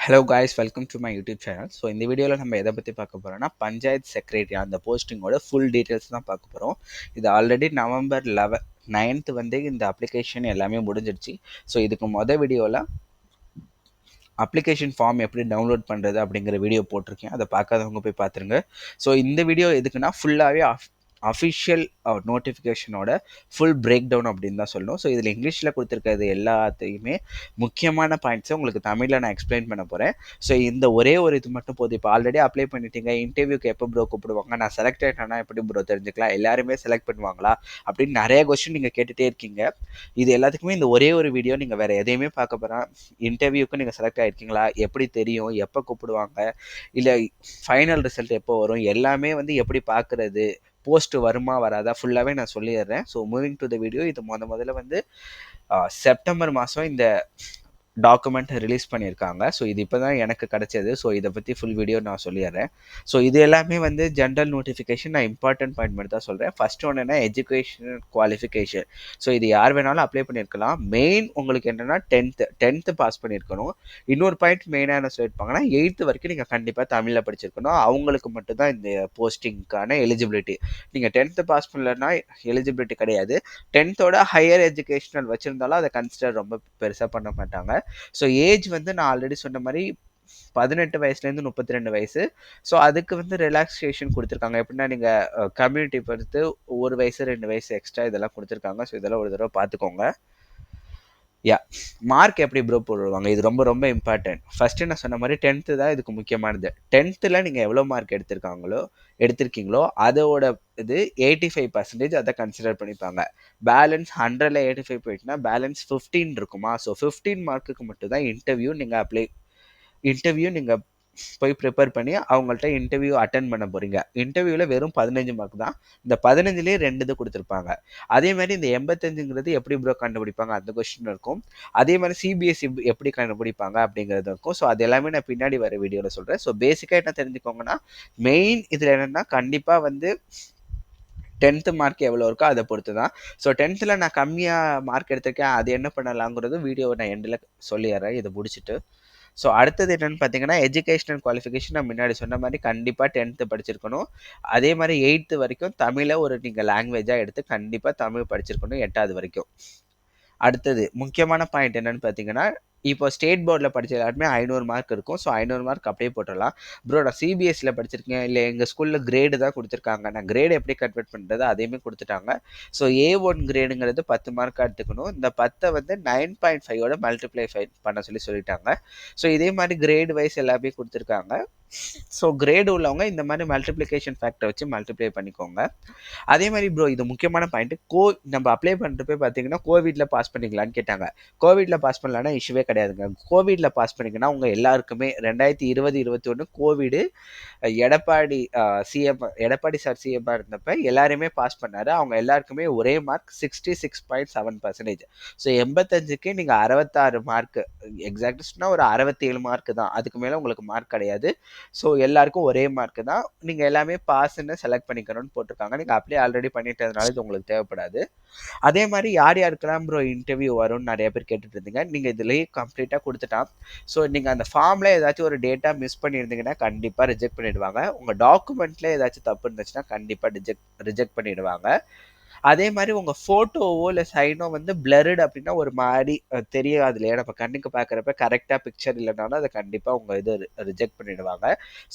Hello guys welcome to my YouTube channel so இந்த வீடியோவில் நம்ம எதை பற்றி பார்க்க போகிறோம்னா பஞ்சாயத் செக்ரட்டரி அந்த போஸ்டிங்கோட ஃபுல் டீட்டெயில்ஸ் தான் பார்க்க போகிறோம் இது ஆல்ரெடி நவம்பர் லெவன் நைன்த்து வந்து இந்த அப்ளிகேஷன் எல்லாமே முடிஞ்சிடுச்சு ஸோ இதுக்கு மொதல் வீடியோவில் அப்ளிகேஷன் ஃபார்ம் எப்படி டவுன்லோட் பண்ணுறது அப்படிங்கிற வீடியோ போட்டிருக்கேன். அதை பார்க்காதவங்க போய் பார்த்துருங்க. ஸோ இந்த வீடியோ எதுக்குன்னா ஃபுல்லாகவே அஃபிஷியல் நோட்டிஃபிகேஷனோட ஃபுல் பிரேக் டவுன் அப்படின்னு தான் சொல்லணும். ஸோ இதில் இங்கிலீஷில் கொடுத்துருக்கிறது எல்லாத்தையுமே முக்கியமான பாயிண்ட்ஸை உங்களுக்கு தமிழில் நான் எக்ஸ்பிளைன் பண்ண போகிறேன் ஸோ இந்த ஒரே ஒரு இது மட்டும் போதும். இப்போ ஆல்ரெடி அப்ளை பண்ணிட்டீங்க. இன்டர்வியூக்கு எப்போ ப்ரோ கூப்பிடுவாங்க? நான் செலக்ட் ஆகிட்டேன்னா எப்படி ப்ரோ தெரிஞ்சுக்கலாம்? எல்லாருமே செலக்ட் பண்ணுவாங்களா? அப்படின்னு நிறைய கொஸ்டின் நீங்கள் கேட்டுகிட்டே இருக்கீங்க. இது எல்லாத்துக்குமே இந்த ஒரே ஒரு வீடியோ நீங்கள் வேறு எதையுமே பார்க்க போகிறேன் இன்டர்வியூக்கு நீங்கள் செலக்ட் ஆகிருக்கீங்களா எப்படி தெரியும்? எப்போ கூப்பிடுவாங்க? இல்லை ஃபைனல் ரிசல்ட் எப்போ வரும்? எல்லாமே வந்து எப்படி பார்க்குறது? போஸ்ட் வருமா வராதா? ஃபுல்லாகவே நான் சொல்லிடுறேன். So moving to the video இது முத முதல்ல வந்து செப்டம்பர் மாதம் இந்த டாக்குமெண்ட் ரிலீஸ் பண்ணியிருக்காங்க. ஸோ இது இப்போ தான் எனக்கு கிடச்சது. ஸோ இதை பற்றி ஃபுல் வீடியோ நான் சொல்லிடுறேன். ஸோ இது எல்லாமே வந்து ஜென்ரல் நோட்டிஃபிகேஷன் நான் இம்பார்ட்டன்ட் பாயிண்ட் மட்டும் தான் சொல்கிறேன் ஃபஸ்ட் ஒன்று என்ன எஜுகேஷன் குவாலிஃபிகேஷன் ஸோ இது யார் வேணாலும் அப்ளை பண்ணியிருக்கலாம். மெயின் உங்களுக்கு என்னென்னா டென்த்து டென்த்து பாஸ் பண்ணியிருக்கணும். இன்னொரு பாயிண்ட் மெயினாக என்ன சொல்லியிருப்பாங்கன்னா எயித்து வரைக்கும் நீங்கள் கண்டிப்பாக தமிழில் படிச்சிருக்கணும். அவங்களுக்கு மட்டும்தான் இந்த போஸ்டிங்க்கான எலிஜிபிலிட்டி நீங்கள் டென்த்து பாஸ் பண்ணலன்னா எலிஜிபிலிட்டி கிடையாது. டென்த்தோட ஹையர் எஜுகேஷனல் வச்சுருந்தாலும் அதை கன்சிடர் ரொம்ப பெருசாக பண்ண மாட்டாங்க. ஸோ ஏஜ் வந்து நான் ஆல்ரெடி சொன்ன மாதிரி பதினெட்டு வயசுலேருந்து முப்பத்தி ரெண்டு வயசு. ஸோ அதுக்கு வந்து ரிலாக்ஸேஷன் கொடுத்துருக்காங்க. எப்படின்னா நீங்கள் கம்யூனிட்டி பொறுத்து ஒரு வயசு ரெண்டு வயசு எக்ஸ்ட்ரா இதெல்லாம் கொடுத்துருக்காங்க. ஸோ இதெல்லாம் ஒரு தடவை பார்த்துக்கோங்க. யா மார்க் எப்படி ப்ரோ போடுவாங்க? இது ரொம்ப ரொம்ப இம்பார்ட்டன்ட் ஃபஸ்ட்டு நான் சொன்ன மாதிரி டென்த்து தான் இதுக்கு முக்கியமானது. டென்த்தில் நீங்கள் எவ்வளோ மார்க் எடுத்திருக்காங்களோ எடுத்திருக்கீங்களோ அதோட இது எயிட்டி ஃபைவ் பர்சன்டேஜ் அதை கன்சிடர் பண்ணிப்பாங்க. பேலன்ஸ் ஹண்ட்ரடில் எயிட்டி ஃபைவ் போயிட்டுனா பேலன்ஸ் ஃபிஃப்டீன் இருக்குமா? ஸோ ஃபிஃப்டீன் மார்க்குக்கு மட்டும் தான் இன்டர்வியூ நீங்கள் அப்ளை இன்டர்வியூ நீங்கள் போய் ப்ரிப்பேர் பண்ணி அவங்கள்ட்ட இன்டர்வியூ அட்டன் பண்ண போகிறீங்க இன்டர்வியூவில் வெறும் பதினஞ்சு மார்க் தான். இந்த பதினஞ்சுலேயே ரெண்டு இது கொடுத்துருப்பாங்க. அதே மாதிரி இந்த எண்பத்தஞ்சுங்கிறது எப்படி ப்ரோ கண்டுபிடிப்பாங்க? அந்த கொஸ்டின் இருக்கும். அதே மாதிரி சிபிஎஸ்சி எப்படி கண்டுபிடிப்பாங்க? அப்படிங்கிறது இருக்கும். ஸோ அது எல்லாமே நான் பின்னாடி வர வீடியோவில் சொல்கிறேன் ஸோ பேசிக்காக என்ன தெரிஞ்சுக்கோங்கன்னா மெயின் இதில் என்னென்னா கண்டிப்பாக வந்து டென்த்து மார்க் எவ்வளோ இருக்கோ அதை பொறுத்து தான் ஸோ டென்த்தில் நான் கம்மியாக மார்க் எடுத்திருக்கேன். அது என்ன பண்ணலாங்கிறது வீடியோவை நான் எண்டில் சொல்லிடுறேன். இதை முடிச்சுட்டு. ஸோ அடுத்தது என்னென்னு பார்த்தீங்கன்னா எஜுகேஷனல் குவாலிஃபிகேஷன் நான் முன்னாடி சொன்ன மாதிரி கண்டிப்பாக டென்த்து படிச்சிருக்கணும். அதே மாதிரி எயித்து வரைக்கும் தமிழை ஒரு நீங்கள் லாங்குவேஜாக எடுத்து கண்டிப்பாக தமிழ் படிச்சிருக்கணும் எட்டாவது வரைக்கும். அடுத்தது முக்கியமான பாயிண்ட் என்னென்னு பார்த்தீங்கன்னா இப்போ ஸ்டேட் போர்டில் படித்த எல்லாருமே ஐநூறு மார்க் இருக்கும். ஸோ ஐநூறு மார்க் அப்படியே போட்டுடலாம். ப்ரோ நான் சிபிஎஸ்சியில் படிச்சிருக்கேன். இல்லை எங்கள் ஸ்கூலில் கிரேடு தான் கொடுத்துருக்காங்க. நான் கிரேடு எப்படி கன்வெர்ட் பண்ணுறது அதையுமே கொடுத்துட்டாங்க. ஸோ ஏ ஒன் கிரேடுங்கிறது பத்து மார்க்காக எடுத்துக்கணும். இந்த பத்தை வந்து நைன் பாயிண்ட் ஃபைவோட மல்டிப்ளை ஃபை பண்ண சொல்லி சொல்லிட்டாங்க. ஸோ இதே மாதிரி கிரேடு வைஸ் எல்லாமே கொடுத்துருக்காங்க. ஸோ கிரேடு உள்ளவங்க இந்த மாதிரி மல்டிப்ளிகேஷன் ஃபேக்டர் வச்சு மல்டிப்ளை பண்ணிக்கோங்க. அதே மாதிரி ப்ரோ இது முக்கியமான பாயிண்ட் கோ நம்ம அப்ளை பண்ணுறப்ப பார்த்தீங்கன்னா கோவிட்ல பாஸ் பண்ணிக்கலான்னு கேட்டாங்க. கோவிட்ல பாஸ் பண்ணலான்னா இஷ்யூவே கிடையாதுங்க. கோவிட்ல பாஸ் பண்ணிங்கன்னா உங்கள் எல்லாருக்குமே ரெண்டாயிரத்தி இருபது இருபத்தி ஒன்று Covid Edappadi CM Edappadi sir சிஎம்மாக இருந்தப்ப எல்லாருமே பாஸ் பண்ணார். அவங்க எல்லாருக்குமே ஒரே mark sixty six point seven percentage so எண்பத்தஞ்சுக்கு நீங்கள் அறுபத்தாறு மார்க் எக்ஸாக்ட்னா ஒரு அறுபத்தேழு மார்க்கு மார்க் தான். அதுக்கு மேலே உங்களுக்கு மார்க் கிடையாது. ஸோ எல்லாருக்கும் ஒரே மார்க் தான். நீங்கள் எல்லாமே பாஸ்ன்னு செலக்ட் பண்ணிக்கணும்னு போட்டிருக்காங்க. நீங்கள் அப்ளை ஆல்ரெடி பண்ணிட்டதுனால இது உங்களுக்கு தேவைப்படாது. அதே மாதிரி யார் யாருக்கெல்லாம் ப்ரோ இன்டர்வியூ வரும்னு நிறைய பேர் கேட்டுட்டு இருந்தீங்க நீங்கள் இதுலேயே கம்ப்ளீட்டாக கொடுத்துட்டான் ஸோ நீங்கள் அந்த ஃபார்மில் ஏதாச்சும் ஒரு டேட்டா மிஸ் பண்ணியிருந்தீங்கன்னா கண்டிப்பாக ரிஜெக்ட் பண்ணிடுவாங்க. உங்கள் டாக்குமெண்ட்டில் ஏதாச்சும் தப்பு இருந்துச்சுன்னா கண்டிப்பாக ரிஜெக்ட் ரிஜெக்ட் பண்ணிடுவாங்க. அதே மாதிரி உங்கள் ஃபோட்டோவோ இல்லை சைனோ வந்து பிளர்டு அப்படின்னா ஒரு மாதிரி தெரியாது இல்லையா? நம்ம கண்ணுக்கு பார்க்குறப்ப கரெக்டாக பிக்சர் இல்லைனாலும் அதை கண்டிப்பாக உங்கள் இது ரிஜெக்ட் பண்ணிடுவாங்க.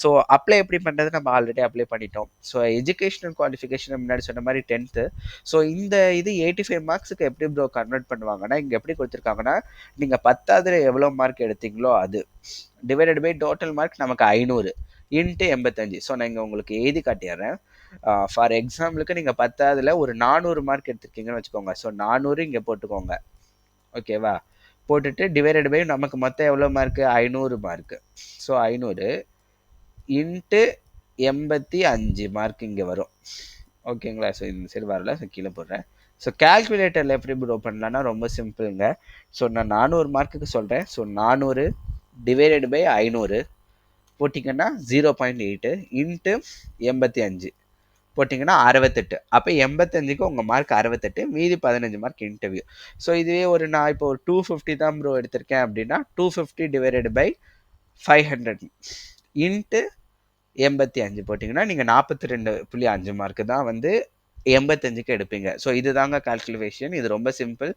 ஸோ அப்ளை எப்படி பண்ணுறது நம்ம ஆல்ரெடி அப்ளை பண்ணிட்டோம். ஸோ எஜுகேஷனல் குவாலிஃபிகேஷன் முன்னாடி சொன்ன மாதிரி டென்த்து ஸோ இந்த இது எயிட்டி ஃபைவ் மார்க்ஸுக்கு எப்படி ப்ரோ கன்வெர்ட் பண்ணுவாங்கன்னா இங்கே எப்படி கொடுத்துருக்காங்கன்னா நீங்கள் பத்தாவதுல எவ்வளோ மார்க் எடுத்தீங்களோ அது. டிவைடட் பை டோட்டல் மார்க் நமக்கு ஐநூறு. இன்ட்டு எண்பத்தஞ்சு. ஸோ நான் இங்கே உங்களுக்கு எழுதி காட்டிடுறேன். ஃபார் எக்ஸாம்பிளுக்கு நீங்கள் பத்தாவதுல ஒரு நானூறு மார்க் எடுத்திருக்கீங்கன்னு வச்சுக்கோங்க. ஸோ நானூறு இங்கே போட்டுக்கோங்க. ஓகேவா போட்டுட்டு டிவைடட் பை நமக்கு மொத்தம் எவ்வளோ மார்க்கு ஐநூறு மார்க்கு ஸோ ஐநூறு. இன்ட்டு எண்பத்தி அஞ்சு மார்க் இங்கே வரும். ஓகேங்களா ஸோ இந்த சைடு வரல. ஸோ கீழே போடுறேன். ஸோ கால்குலேட்டரில் எப்படி ப்ரோ பண்ணலான்னா ரொம்ப சிம்பிளுங்க ஸோ நான் நானூறு மார்க்குக்கு சொல்கிறேன் ஸோ நானூறு டிவைடட் பை ஐநூறு. போட்டிங்கன்னா ஜீரோ பாயிண்ட் எயிட்டு இன்ட்டு எண்பத்தி அஞ்சு. போட்டிங்கன்னா அறுபத்தெட்டு. அப்போ எண்பத்தஞ்சுக்கு உங்கள் மார்க் அறுபத்தெட்டு மீதி பதினஞ்சு மார்க் இன்டர்வியூ ஸோ இதுவே ஒரு நான் இப்போ ஒரு டூ ஃபிஃப்டி தான் ப்ரோ எடுத்திருக்கேன் அப்படின்னா two fifty divided by five hundred into எண்பத்தி அஞ்சு. போட்டிங்கன்னா நீங்கள் நாற்பத்தி ரெண்டு புள்ளி அஞ்சு மார்க்கு தான் வந்து எண்பத்தஞ்சுக்கு எடுப்பீங்க. ஸோ இதுதாங்க கால்குலேஷன் இது ரொம்ப சிம்பிள்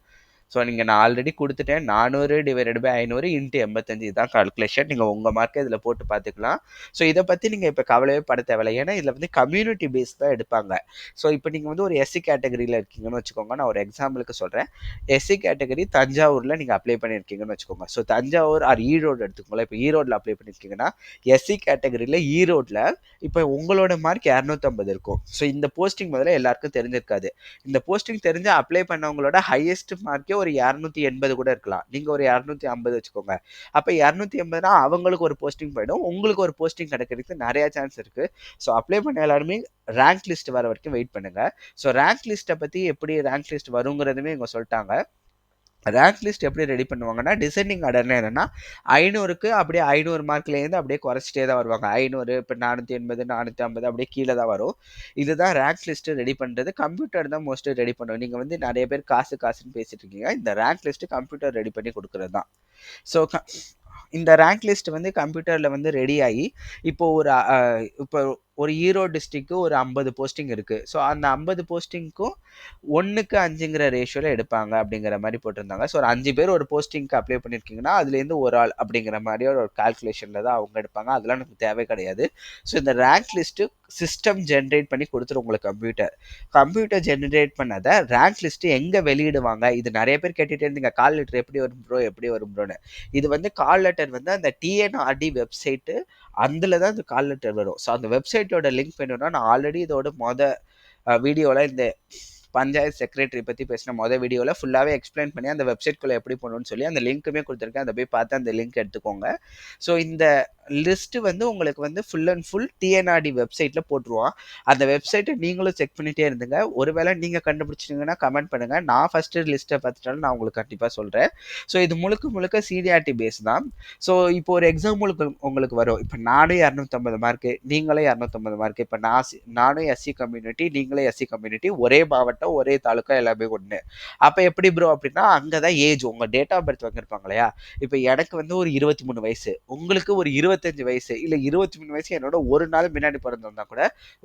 ஸோ நீங்கள் நான் ஆல்ரெடி கொடுத்துட்டேன். நானூறு டிவைடட் பை ஐநூறு இன்ட்டு எண்பத்தஞ்சு. இதுதான் கால்குலேஷன் நீங்கள் உங்கள் மார்க்கை இதில் போட்டு பார்த்துக்கலாம். ஸோ இதை பற்றி நீங்கள் இப்போ கவலையே பட தேவையில்லை. ஏன்னா இதில் வந்து கம்யூனிட்டி பேஸ் தான் எடுப்பாங்க. ஸோ இப்போ நீங்கள் வந்து ஒரு எஸ்சி கேட்டகரியில் இருக்கீங்கன்னு வச்சுக்கோங்க. நான் ஒரு எக்ஸாம்பிளுக்கு சொல்கிறேன் எஸ்சி கேட்டகரி தஞ்சாவூரில் நீங்கள் அப்ளை பண்ணியிருக்கீங்கன்னு வச்சுக்கோங்க. ஸோ தஞ்சாவூர் ஆர் ஈரோடு எடுத்துக்கோங்களேன். இப்போ ஈரோடில் அப்ளை பண்ணியிருக்கீங்கன்னா எஸ்சி கேட்டகரியில் ஈரோட்டில் இப்போ உங்களோட மார்க் இரநூத்தம்பது இருக்கும். ஸோ இந்த போஸ்டிங் முதல்ல எல்லாருக்கும் தெரிஞ்சிருக்காது. இந்த போஸ்டிங் தெரிஞ்சு அப்ளை பண்ணவங்களோட ஹையஸ்ட் மார்க்கே ஒரு இரநூத்தி எண்பது கூட இருக்கலாம். நீங்கள் ஒரு இரநூத்தி ஐம்பது வச்சுக்கோங்க. அப்போ இரநூத்தி எண்பதுனா அவங்களுக்கு ஒரு போஸ்டிங் போயிடும். உங்களுக்கு ஒரு போஸ்டிங் கிடைக்கிறதுக்கு நிறைய சான்ஸ் இருக்குது ஸோ அப்ளை பண்ண எல்லாருமே ரேங்க் லிஸ்ட் வர வரைக்கும் வெயிட் பண்ணுங்க. ஸோ ரேங்க் லிஸ்ட்டை பற்றி எப்படி ரேங்க் லிஸ்ட் வருங்கிறதுமே இவங்க சொல்லிட்டாங்க. ரேங்க் லிஸ்ட் எப்படி ரெடி பண்ணுவாங்கன்னா டிசைனிங் ஆர்டர்னா என்னென்னா ஐநூறுக்கு அப்படியே ஐநூறு மார்க்லேருந்து அப்படியே குறைச்சிட்டே தான் வருவாங்க. ஐநூறு இப்போ நானூற்றி எண்பது நானூற்றி ஐம்பது அப்படியே கீழே தான் வரும். இதுதான் ரேங்க் லிஸ்ட்டு ரெடி பண்ணுறது கம்ப்யூட்டர் தான் மோஸ்ட்லி ரெடி பண்ணுவோம் நீங்கள் வந்து நிறைய பேர் காசு காசுன்னு பேசிட்டு இருக்கீங்க. இந்த ரேங்க் லிஸ்ட்டு கம்ப்யூட்டர் ரெடி பண்ணி கொடுக்குறது தான். ஸோ இந்த ரேங்க் லிஸ்ட் வந்து கம்ப்யூட்டரில் வந்து ரெடி ஆகி இப்போ ஒரு இப்போ ஒரு ஈரோடு டிஸ்ட்ரிக்கு ஒரு ஐம்பது போஸ்டிங் இருக்குது ஸோ அந்த ஐம்பது போஸ்டிங்க்கும் ஒன்றுக்கு அஞ்சுங்கிற ரேஷியோவில் எடுப்பாங்க அப்படிங்கிற மாதிரி போட்டிருந்தாங்க. ஸோ ஒரு அஞ்சு பேர் ஒரு போஸ்டிங்க்கு அப்ளை பண்ணியிருக்கீங்கன்னா அதுலேருந்து ஒரு ஆள் அப்படிங்கிற மாதிரி ஒரு கால்குலேஷனில் தான் அவங்க எடுப்பாங்க. அதெல்லாம் நமக்கு தேவை கிடையாது. ஸோ இந்த ரேங்க் லிஸ்ட்டு சிஸ்டம் ஜென்ரேட் பண்ணி கொடுத்துரும் உங்களுக்கு கம்ப்யூட்டர் கம்ப்யூட்டர் ஜென்ரேட் பண்ணதை ரேங்க் லிஸ்ட்டு எங்கே வெளியிடுவாங்க? இது நிறைய பேர் கேட்டுகிட்டே இருந்தீங்க. கால் லெட்டர் எப்படி வரும் ப்ரோ எப்படி வரும் ப்ரோன்னு இது வந்து கால் லெட்டர் வந்து அந்த டிஎன்ஆர்டி வெப்சைட்டு அதில் தான் இந்த கால் லெட்டர் வரும். ஸோ அந்த வெப்சைட்டோட லிங்க் வேணும்னா நான் ஆல்ரெடி இதோட மொதல் வீடியோவில் இந்த பஞ்சாயத்து செக்ரட்டரி பற்றி பேசின மொதல் வீடியோவில் ஃபுல்லாகவே எக்ஸ்பிளைன் பண்ணி அந்த வெப்சைட்குள்ளே எப்படி பண்ணணும்னு சொல்லி அந்த லிங்க்குமே கொடுத்துருக்கேன். அதை போய் பார்த்து அந்த லிங்க் எடுத்துக்கோங்க. ஸோ இந்த லிஸ்ட்டு வந்து உங்களுக்கு வந்து ஃபுல் அண்ட் ஃபுல் டிஎன்ஆர்டி வெப்சைட்டில் போட்டுருவான் அந்த வெப்சைட்டை நீங்களும் செக் பண்ணிகிட்டே இருந்துங்க. ஒருவேளை நீங்கள் கண்டுபிடிச்சிட்டிங்கன்னா கமெண்ட் பண்ணுங்கள் நான் ஃபஸ்ட்டு லிஸ்ட்டை பார்த்துட்டாலும் நான் உங்களுக்கு கண்டிப்பாக சொல்கிறேன் ஸோ இது முழுக்க முழுக்க சிடிஆர்டி பேஸ் தான். ஸோ இப்போ ஒரு எக்ஸாம்பிளுக்கு உங்களுக்கு வரும். இப்போ நானும் இரநூத்தம்பது மார்க்கு நீங்களே இரநூத்தம்பது மார்க்கு இப்போ நான் சி- நானும் எஸ்சி கம்யூனிட்டி நீங்களே எஸ்சி கம்யூனிட்டி ஒரே மாவட்டம் ஒரே தாலுக்கா எல்லாமே ஒன்று அப்போ எப்படி ப்ரோ அப்படின்னா அங்கே தான் ஏஜ் உங்கள் டேட் ஆஃப் பர்த் வாங்கியிருப்பாங்க இல்லையா? இப்போ எனக்கு வந்து ஒரு இருபத்தி மூணு வயசு. உங்களுக்கு ஒரு இருபத்தஞ்சு வயசு இல்லை இருபத்தி மூணு வயசு என்னோட ஒரு நாள் முன்னாடி பிறந்திருந்தா கூட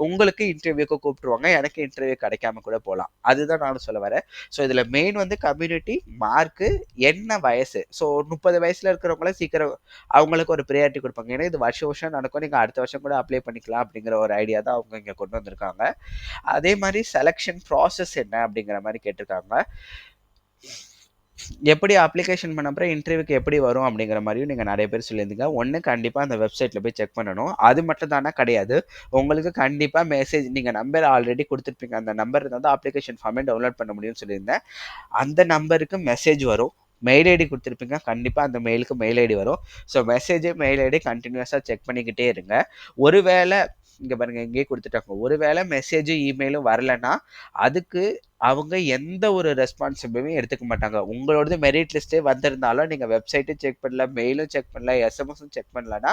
உங்களுக்கு இன்டர்வியூக்கு கூப்பிட்டுருவாங்க. எனக்கு இன்டர்வியூ கிடைக்காம கூட போகலாம் அதுதான் நானும் சொல்ல வரேன். ஸோ இதில் மெயின் வந்து கம்யூனிட்டி மார்க்கு என்ன வயசு? ஸோ முப்பது வயசில் இருக்கிறவங்கள சீக்கிரம் அவங்களுக்கு ஒரு ப்ரியாரிட்டி கொடுப்பாங்க. ஏன்னா இது வருஷம் வருஷம் நடக்கும். நீங்கள் அடுத்த வருஷம் கூட அப்ளை பண்ணிக்கலாம் அப்படிங்கிற ஒரு ஐடியா தான் அவங்க இங்கே கொண்டு வந்திருக்காங்க. அதே மாதிரி செலெக்ஷன் ப்ராசஸ் என்ன அப்படிங்கிற மாதிரி கேட்டிருக்காங்க. எப்படி அப்ளிகேஷன் பண்ண அப்புறம் இன்டர்வியூக்கு எப்படி வரும் அப்படிங்கிற மாதிரியும் நீங்கள் நிறைய பேர் சொல்லியிருந்தீங்க. ஒன்று கண்டிப்பாக அந்த வெப்சைட்டில் போய் செக் பண்ணணும். அது மட்டும் தானே கிடையாது. உங்களுக்கு கண்டிப்பாக மெசேஜ் நீங்கள் நம்பர் ஆல்ரெடி கொடுத்துருப்பீங்க. அந்த நம்பர் இருந்தால் தான் அப்ளிகேஷன் ஃபார்மே டவுன்லோட் பண்ண முடியும்னு சொல்லியிருந்தேன். அந்த நம்பருக்கு மெசேஜ் வரும். மெயில் ஐடி கொடுத்துருப்பீங்க. கண்டிப்பாக அந்த மெயிலுக்கு மெயில் ஐடி வரும். ஸோ மெசேஜ் மெயில் ஐடி கண்டினியூஸாக செக் பண்ணிக்கிட்டே இருங்க. ஒருவேளை இங்கே பாருங்க இங்கேயே கொடுத்துட்டாங்க. ஒருவேளை மெசேஜும் இமெயிலும் வரலன்னா அதுக்கு அவங்க எந்த ஒரு ரெஸ்பான்சிபிளுமே எடுத்துக்க மாட்டாங்க. உங்களோடது மெரிட் லிஸ்ட்டே வந்திருந்தாலும் நீங்கள் வெப்சைட்டும் செக் பண்ணல மெயிலும் செக் பண்ணல எஸ்எம்எஸும் செக் பண்ணலன்னா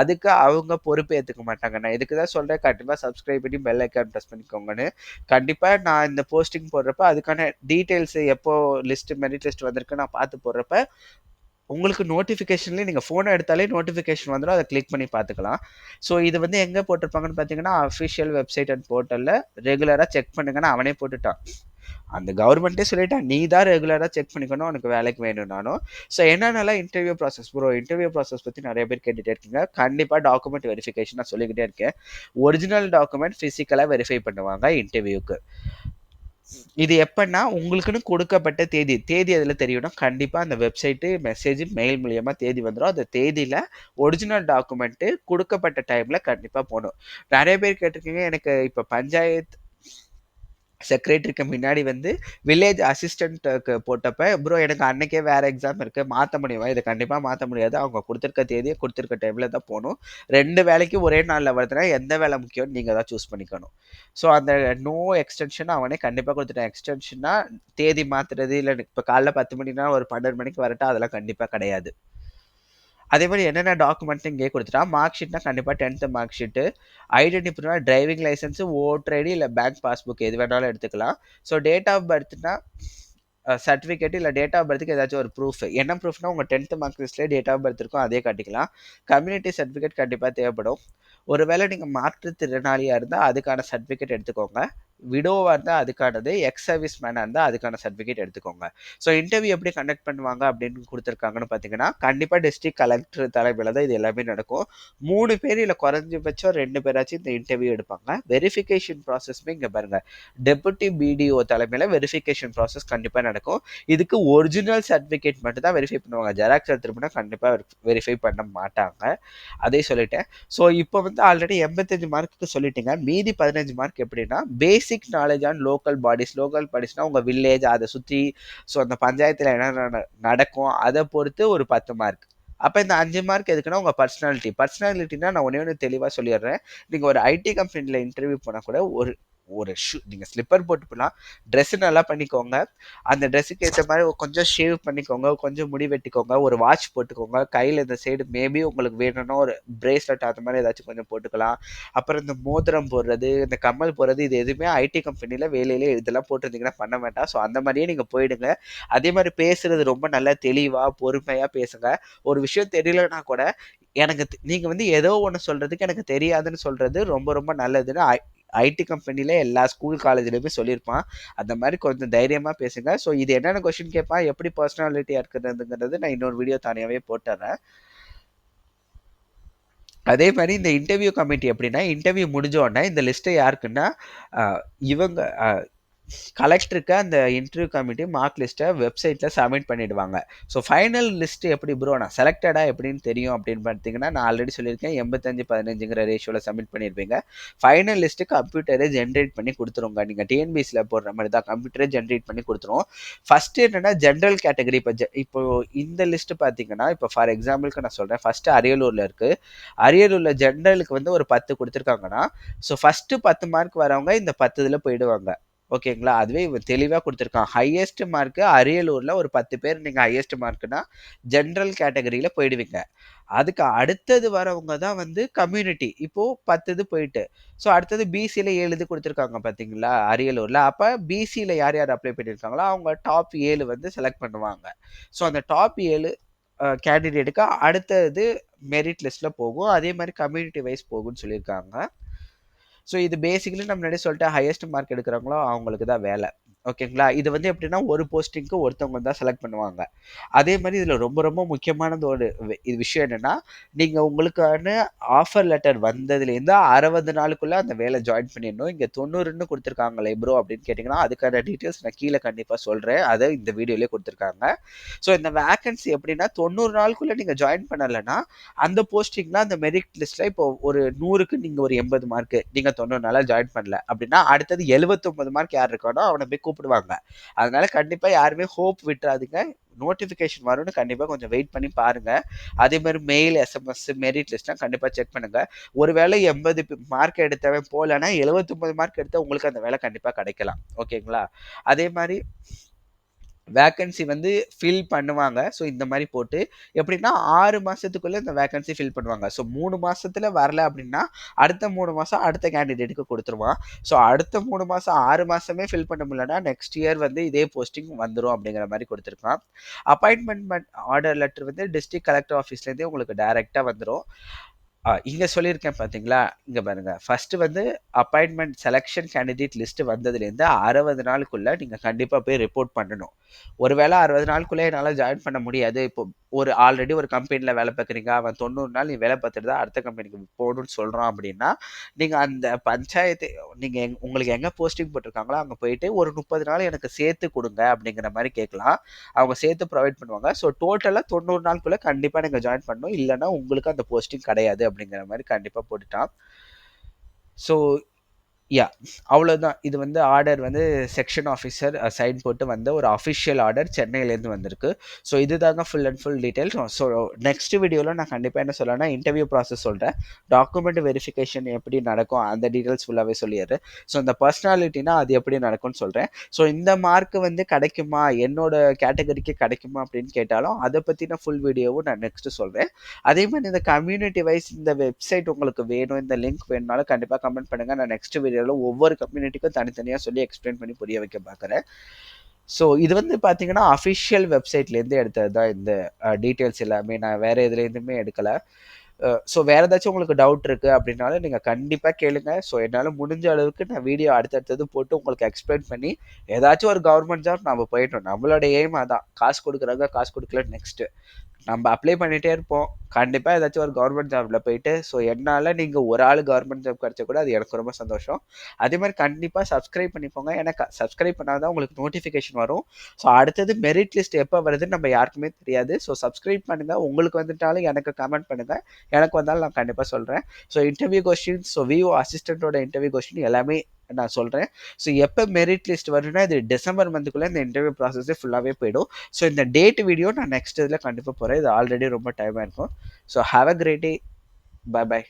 அதுக்கு அவங்க பொறுப்பு ஏற்றுக்க மாட்டாங்க. நான் இதுக்கு தான் சொல்கிறேன் கண்டிப்பாக சப்ஸ்கிரைப் பண்ணி பெல் ஐக்கான் ப்ரெஸ் பண்ணிக்கோங்கன்னு. கண்டிப்பாக நான் இந்த போஸ்டிங் போடுறப்ப அதுக்கான டீட்டெயில்ஸ் எப்போ லிஸ்ட் மெரிட் லிஸ்ட் வந்திருக்கு நான் பார்த்து போடுறப்ப உங்களுக்கு நோட்டிஃபிகேஷன்லேயே நீங்கள் ஃபோனை எடுத்தாலே நோட்டிஃபிகேஷன் வந்துடும். அதை கிளிக் பண்ணி பார்த்துக்கலாம். ஸோ இது வந்து எங்கே போட்டிருப்பாங்கன்னு பார்த்தீங்கன்னா அஃபிஷியல் வெப்சைட் அண்ட் போர்ட்டலில் ரெகுலராக செக் பண்ணுங்கன்னு அவனே போட்டுட்டான். அந்த கவர்மெண்ட்டே சொல்லிட்டான் நீ தான் ரெகுலராக செக் பண்ணிக்கணும். உனக்கு வேலைக்கு வேணும்னாலும் ஸோ என்னென்னலாம் interview process bro interview process பற்றி நிறைய பேர் கேட்டுகிட்டே இருக்கீங்க. கண்டிப்பாக டாக்குமெண்ட் வெரிஃபிகேஷன் நான் சொல்லிக்கிட்டே இருக்கேன். ஒரிஜினல் டாக்குமெண்ட் ஃபிசிக்கலாக வெரிஃபை பண்ணுவாங்க இன்டர்வியூக்கு இது எப்பன்னா உங்களுக்குன்னு கொடுக்கப்பட்ட தேதி தேதி அதில் தெரியும்னா கண்டிப்பாக அந்த வெப்சைட்டு மெசேஜ் மெயில் மூலியமாக தேதி வந்துடும் அந்த தேதியில் ஒரிஜினல் டாக்குமெண்ட்டு கொடுக்கப்பட்ட டைமில் கண்டிப்பாக போகணும். நிறைய பேர் கேட்டிருக்கீங்க எனக்கு இப்போ பஞ்சாயத்து செக்ரட்டரிக்கு முன்னாடி வந்து வில்லேஜ் அசிஸ்டண்ட்டுக்கு போட்டப்ப ப்ரோ எனக்கு அன்னைக்கே வேறு எக்ஸாம் இருக்குது மாற்ற முடியுமா? இதை கண்டிப்பாக மாற்ற முடியாது. அவங்க கொடுத்துருக்க தேதியை கொடுத்துருக்க டைமில் தான் போகணும். ரெண்டு வேலைக்கு ஒரே நாளில் வருதுன்னா எந்த வேலை முக்கியம்னு நீங்கள் தான் சூஸ் பண்ணிக்கணும். ஸோ அந்த நோ எக்ஸ்டென்ஷன் அவனே கண்டிப்பாக கொடுத்துட்டான். எக்ஸ்டென்ஷன்னா தேதி மாற்றுறது இல்லை இப்போ காலைல பத்து மணினா ஒரு பன்னெண்டு மணிக்கு வரட்டா அதெல்லாம் கண்டிப்பாக கிடையாது. அதே மாதிரி என்னென்ன டாக்குமெண்ட் இங்கே கொடுத்துட்டா மார்க் ஷீட்னா கண்டிப்பாக டென்த்து மார்க் ஷீட்டு ஐடென்டி ப்ரூஃப்னா டிரைவிங் லைசன்ஸு ஓட்டர் ஐடி இல்லை பேங்க் பாஸ்புக் எது வேணாலும் எடுத்துக்கலாம். ஸோ டேட் ஆஃப் பர்த்னா சர்டிஃபிகேட் இல்லை டேட் ஆஃப் பர்த்துக்கு ஏதாச்சும் ஒரு ப்ரூஃப் என்ன ப்ரூஃப்னா உங்கள் டென்த்து மார்க் லிஸ்ட்லேயே டேட் ஆஃப் பர்த் இருக்கும் அதே காட்டிக்கலாம். கம்யூனிட்டி சர்டிஃபிகேட் கண்டிப்பாக தேவைப்படும். ஒருவேளை நீங்கள் மாற்றுத்திறனாளியாக இருந்தால் அதுக்கான சர்டிஃபிகேட் எடுத்துக்கோங்க. விடோவாக இருந்தால் அதுக்கானது எக்ஸ் சர்வீஸ் மேனாக இருந்தால் அதுக்கான சர்டிஃபிகேட் எடுத்துக்கோங்க. ஸோ இன்டர்வியூ எப்படி கண்டக்ட் பண்ணுவாங்க அப்படின்னு கொடுத்துருக்காங்கன்னு பார்த்தீங்கன்னா கண்டிப்பாக டிஸ்ட்ரிக்ட் கலெக்டர் தலைமையில் தான் இது எல்லாமே நடக்கும். மூணு பேர் இல்லை குறைஞ்சபட்சம் ரெண்டு பேராச்சும் இந்த இன்டர்வியூ எடுப்பாங்க. வெரிஃபிகேஷன் ப்ராசஸ்மே இங்கே பாருங்கள் டெபுட்டி பிடிஓ தலைமையில் வெரிஃபிகேஷன் ப்ராசஸ் கண்டிப்பாக நடக்கும். இதுக்கு ஒரிஜினல் சர்டிஃபிகேட் மட்டும் தான் வெரிஃபை பண்ணுவாங்க. ஜெராக்ஸ் எடுத்துருப்போம்னா கண்டிப்பாக வெரிஃபை பண்ண மாட்டாங்க. அதே சொல்லிட்டேன். ஸோ இப்போ வந்து ஆல்ரெடி எண்பத்தஞ்சு மார்க்குக்கு சொல்லிட்டீங்க. மீதி பதினஞ்சு மார்க் எப்படின்னா base basic knowledge on local bodies local பாடிஸ்னால் உங்கள் வில்லேஜ் அதை சுற்றி ஸோ அந்த பஞ்சாயத்தில் என்ன நடக்கும் அதை பொறுத்து ஒரு பத்து மார்க் அப்போ இந்த அஞ்சு மார்க் எதுக்குன்னா உங்கள் பர்சனாலிட்டி பர்சனாலிட்டினா நான் ஒன்றே ஒன்று தெளிவாக சொல்லிடுறேன். நீங்கள் ஒரு ஐடி கம்பெனியில் இன்டர்வியூ போனால் கூட ஒரு ஒரு ஷூ நீங்கள் ஸ்லிப்பர் போட்டு போகலாம் ட்ரெஸ்ஸு நல்லா பண்ணிக்கோங்க. அந்த ட்ரெஸ்ஸுக்கு ஏற்ற மாதிரி கொஞ்சம் ஷேவ் பண்ணிக்கோங்க கொஞ்சம் முடி வெட்டிக்கோங்க ஒரு வாட்ச் போட்டுக்கோங்க. கையில் இந்த சைடு மேபி உங்களுக்கு வேணும்னா ஒரு பிரேஸ்லெட் அந்த மாதிரி ஏதாச்சும் கொஞ்சம் போட்டுக்கலாம். அப்புறம் இந்த மோதிரம் போடுறது இந்த கம்மல் போடுறது இது எதுவுமே ஐடி கம்பெனியில் வேலையிலே இதெல்லாம் போட்டிருந்தீங்கன்னா பண்ண வேண்டாம். ஸோ அந்த மாதிரியே நீங்கள் போயிடுங்க. அதே மாதிரி பேசுகிறது ரொம்ப நல்லா தெளிவாக பொறுமையாக பேசுங்க. ஒரு விஷயம் தெரியலன்னா கூட எனக்கு நீங்கள் வந்து ஏதோ ஒன்று சொல்கிறதுக்கு எனக்கு தெரியாதுன்னு சொல்கிறது ரொம்ப ரொம்ப நல்லதுன்னு ஐடி கம்பெனியில் எல்லா ஸ்கூல் காலேஜ்லேயுமே சொல்லியிருப்பான். அந்த மாதிரி கொஞ்சம் தைரியமாக பேசுங்க. ஸோ இது என்னென்ன கொஷின் கேட்பான்? எப்படி பர்சனாலிட்டியாக இருக்கிறதுங்கிறது நான் இன்னொரு வீடியோ தனியாகவே போட்டுறேன். அதே மாதிரி இந்த இன்டர்வியூ கமிட்டி எப்படின்னா இன்டர்வியூ முடிஞ்ச உடனே இந்த லிஸ்ட்டை யாருக்குன்னா இவங்க கலெக்டருக்கு அந்த இன்டர்வியூ கமிட்டி மார்க் லிஸ்ட்டை வெப்சைட்டில் சப்மிட் பண்ணிவிடுவாங்க ஸோ ஃபைனல் லிஸ்ட்டு எப்படி ப்ரோ நான் செலக்டடாக எப்படின்னு தெரியும் அப்படின்னு பார்த்தீங்கன்னா நான் ஆல்ரெடி சொல்லியிருக்கேன் எண்பத்தஞ்சு பதினஞ்சுங்கிற ரேஷியோவில் சப்மிட் பண்ணியிருப்பீங்க. ஃபைனல் லிஸ்ட்டு கம்ப்யூட்டரே ஜென்ரேட் பண்ணி கொடுத்துருங்க. நீங்கள் டிஎன்பிஎஸில் போடுற மாதிரி தான் கம்ப்யூட்டரே ஜென்ரேட் பண்ணி கொடுத்துரும். ஃபஸ்ட்டு என்னென்னா ஜென்ரல் கேட்டகரி இப்போ ஜ இப்போ இந்த லிஸ்ட்டு பார்த்தீங்கன்னா இப்போ ஃபார் எக்ஸாம்பிளுக்கு நான் சொல்கிறேன் ஃபஸ்ட்டு அரியலூரில் இருக்குது அரியலூரில் ஜென்ரலுக்கு வந்து ஒரு பத்து கொடுத்துருக்காங்கன்னா ஸோ ஃபஸ்ட்டு பத்து மார்க் வரவங்க இந்த பத்து இதில் போயிடுவாங்க. ஓகேங்களா அதுவே இவன் தெளிவாக கொடுத்துருக்கான் ஹையஸ்ட் மார்க்கு அரியலூரில் ஒரு பத்து பேர் நீங்கள் ஹையஸ்ட் மார்க்குனா ஜென்ரல் கேட்டகரியில் போயிடுவீங்க. அதுக்கு அடுத்தது வரவங்க தான் வந்து கம்யூனிட்டி இப்போது பத்து இது போயிட்டு. ஸோ அடுத்தது பிசியில் ஏழு இது கொடுத்துருக்காங்க பார்த்தீங்களா அரியலூரில். அப்போ பிசியில் யார் யார் அப்ளை பண்ணியிருக்காங்களோ அவங்க டாப் ஏழு வந்து செலக்ட் பண்ணுவாங்க. ஸோ அந்த டாப் ஏழு கேண்டிடேட்டுக்கு அடுத்தது மெரிட் லிஸ்ட்டில் போகும். அதே மாதிரி கம்யூனிட்டி வைஸ் போகும்னு சொல்லியிருக்காங்க. ஸோ இது பேசிக்கலி நம்ம முன்னாடி சொல்லிட்டு ஹையஸ்ட் மார்க் எடுக்கிறவங்களோ அவங்களுக்கு தான் வேலை. ஓகேங்களா? இது வந்து எப்படின்னா ஒரு போஸ்டிங்க்கு ஒருத்தவங்க தான் செலக்ட் பண்ணுவாங்க. அதே மாதிரி இதில் ரொம்ப ரொம்ப முக்கியமானது ஒரு இது விஷயம் என்னென்னா நீங்கள் உங்களுக்கான ஆஃபர் லெட்டர் வந்ததுலேருந்து அறுபது நாளுக்குள்ளே அந்த வேலை ஜாயின் பண்ணிடணும். இங்கே தொண்ணூறுன்னு கொடுத்துருக்காங்களே ப்ரோ அப்படின்னு கேட்டிங்கன்னா அதுக்கான டீட்டெயில்ஸ் நான் கீழே கண்டிப்பாக சொல்கிறேன் அதை இந்த வீடியோலேயே கொடுத்துருக்காங்க. ஸோ இந்த வேக்கன்சி எப்படின்னா தொண்ணூறு நாளுக்குள்ளே நீங்கள் ஜாயின் பண்ணலைன்னா அந்த போஸ்டிங்லாம் அந்த மெரிட் லிஸ்ட்டில் இப்போ ஒரு நூறுக்கு நீங்கள் ஒரு எண்பது மார்க்கு நீங்கள் தொண்ணூறு நாளாக ஜாயின் பண்ணல அப்படின்னா அடுத்தது எழுபத்தொம்பது மார்க் யார் இருக்கானோ அவனை போய் கூப்பிடுவாங்க. அதனால கண்டிப்பாக யாருமே ஹோப் விட்டுறாதுங்க. நோட்டிஃபிகேஷன் வரும்னு கண்டிப்பாக கொஞ்சம் வெயிட் பண்ணி பாருங்கள் அதே மாதிரி மெயில் எஸ்எம்எஸ் மெரிட் லிஸ்ட்லாம் கண்டிப்பாக செக் பண்ணுங்கள் ஒருவேளை எண்பது மார்க் எடுத்தவன் போகலன்னா எழுபத்தொம்பது மார்க் எடுத்தால் உங்களுக்கு அந்த வேலை கண்டிப்பாக கிடைக்கலாம். ஓகேங்களா அதே மாதிரி வேக்கன்சி வந்து ஃபில் பண்ணுவாங்க. ஸோ இந்த மாதிரி போட்டு எப்படின்னா ஆறு மாதத்துக்குள்ளே இந்த வேக்கன்சி ஃபில் பண்ணுவாங்க. ஸோ மூணு மாதத்தில் வரல அப்படின்னா அடுத்த மூணு மாதம் அடுத்த கேண்டிடேட்டுக்கு கொடுத்துருவான். ஸோ அடுத்த மூணு மாதம் ஆறு மாதமே ஃபில் பண்ண முடியலன்னா நெக்ஸ்ட் இயர் வந்து இதே போஸ்டிங் வந்துடும் அப்படிங்கிற மாதிரி கொடுத்துருக்கான் அப்பாயின்மெண்ட் ஆர்டர் லெட்டர் வந்து டிஸ்ட்ரிக்ட் கலெக்டர் ஆஃபீஸ்லேருந்தே உங்களுக்கு டைரெக்டாக வந்துடும் இங்கே சொல்லியிருக்கேன் பார்த்தீங்களா இங்கே பாருங்க. ஃபஸ்ட்டு வந்து அப்பாயின்மெண்ட் செலெக்ஷன் கேண்டிடேட் லிஸ்ட்டு வந்ததுலேருந்து அறுபது நாளுக்குள்ளே நீங்கள் கண்டிப்பாக போய் ரிப்போர்ட் பண்ணணும். ஒருவேளை அறுபது நாளுக்குள்ளே என்னால் ஜாயின் பண்ண முடியாது. இப்போ ஒரு ஆல்ரெடி ஒரு கம்பெனியில் வேலை பார்க்குறீங்க அவன் தொண்ணூறு நாள் நீ வேலை பார்த்துட்டு தான் அடுத்த கம்பெனிக்கு போகணும்னு சொல்கிறான் அப்படின்னா நீங்கள் அந்த பஞ்சாயத்து நீங்கள் எங் உங்களுக்கு எங்கே போஸ்டிங் போட்டிருக்காங்களோ அங்கே போயிட்டு ஒரு முப்பது நாள் எனக்கு சேர்த்து கொடுங்க அப்படிங்கிற மாதிரி கேட்கலாம். அவங்க சேர்த்து ப்ரொவைட் பண்ணுவாங்க. ஸோ டோட்டலாக தொண்ணூறு நாளுக்குள்ளே கண்டிப்பாக நீங்கள் ஜாயின் பண்ணணும். இல்லைன்னா உங்களுக்கு அந்த போஸ்டிங் கிடையாது அப்படிங்கிற மாதிரி கண்டிப்பாக போட்டுட்டான். ஸோ யா அவ்வளோதான் இது வந்து ஆர்டர் வந்து செக்ஷன் ஆஃபீஸர் சைன் போட்டு வந்த ஒரு அஃபிஷியல் ஆர்டர் சென்னையிலேருந்து வந்திருக்கு. ஸோ இதுதாங்க full and full details so next வீடியோவில் நான் கண்டிப்பாக என்ன சொல்லலைன்னா இன்டர்வியூ ப்ராசஸ் சொல்கிறேன் டாக்குமெண்ட் வெரிஃபிகேஷன் எப்படி நடக்கும் அந்த டீட்டெயில்ஸ் ஃபுல்லாகவே சொல்லிடுறேன். ஸோ இந்த பர்சனாலிட்டினா அது எப்படி நடக்கும்னு சொல்கிறேன் ஸோ இந்த மார்க் வந்து கிடைக்குமா? என்னோட கேட்டகரிக்கு கிடைக்குமா அப்படின்னு கேட்டாலும் அதை பற்றின ஃபுல் வீடியோவும் நான் நெக்ஸ்ட்டு சொல்கிறேன் அதே மாதிரி இந்த கம்யூனிட்டி வைஸ் இந்த வெப்சைட் உங்களுக்கு வேணும் இந்த லிங்க் வேணுனாலும் கண்டிப்பாக கமெண்ட் பண்ணுங்கள் நான் நெக்ஸ்ட் வீடியோ ஏரியாவில் ஒவ்வொரு கம்யூனிட்டிக்கும் தனித்தனியாக சொல்லி எக்ஸ்பிளைன் பண்ணி புரிய வைக்க பார்க்குறேன் ஸோ இது வந்து பார்த்தீங்கன்னா அஃபிஷியல் வெப்சைட்லேருந்து எடுத்தது தான் இந்த டீட்டெயில்ஸ் எல்லாமே. நான் வேறு எதுலேருந்துமே எடுக்கலை. ஸோ வேறு ஏதாச்சும் உங்களுக்கு டவுட் இருக்குது அப்படின்னாலும் நீங்கள் கண்டிப்பாக கேளுங்க. ஸோ என்னால் முடிஞ்ச அளவுக்கு நான் வீடியோ அடுத்தடுத்தது போட்டு உங்களுக்கு எக்ஸ்பிளைன் பண்ணி ஏதாச்சும் ஒரு கவர்மெண்ட் ஜாப் நம்ம போயிட்டோம் நம்மளோட எய்ம் அதான். காசு கொடுக்குறாங்க காசு கொடுக்கல நெக்ஸ்ட்டு நம்ம அப்ளை பண்ணிகிட்டே இருப்போம். கண்டிப்பாக ஏதாச்சும் ஒரு கவர்மெண்ட் ஜாபில் போயிட்டு ஸோ என்னால் நீங்கள் ஒரு ஆள் கவர்மெண்ட் ஜாப் கிடச்சா கூட அது எனக்கு ரொம்ப சந்தோஷம். அதே மாதிரி கண்டிப்பாக சப்ஸ்கிரைப் பண்ணிப்போங்க எனக்கு சப்ஸ்கிரைப் பண்ணால் தான் உங்களுக்கு நோட்டிஃபிகேஷன் வரும். ஸோ அடுத்தது மெரிட் லிஸ்ட் எப்போ வருதுன்னு நம்ம யாருக்குமே தெரியாது. ஸோ சப்ஸ்கிரைப் பண்ணுங்கள் உங்களுக்கு வந்துட்டாலும் எனக்கு கமெண்ட் பண்ணுங்கள் எனக்கு வந்தாலும் நான் கண்டிப்பாக சொல்கிறேன் so interview question so VAO அசிஸ்டண்ட்டோட interview question எல்லாமே நான் சொல்கிறேன் ஸோ எப்போ மெரிட் லிஸ்ட் வரும்னா இது டிசம்பர் மந்த்துக்குள்ளே இந்த இன்டர்வியூ ப்ராசஸே ஃபுல்லாகவே போயிடும். ஸோ இந்த டேட் வீடியோ நான் நெக்ஸ்ட் இதில் கண்டிப்பாக போகிறேன் இது ஆல்ரெடி ரொம்ப டைமாக இருக்கும். So have a great day bye bye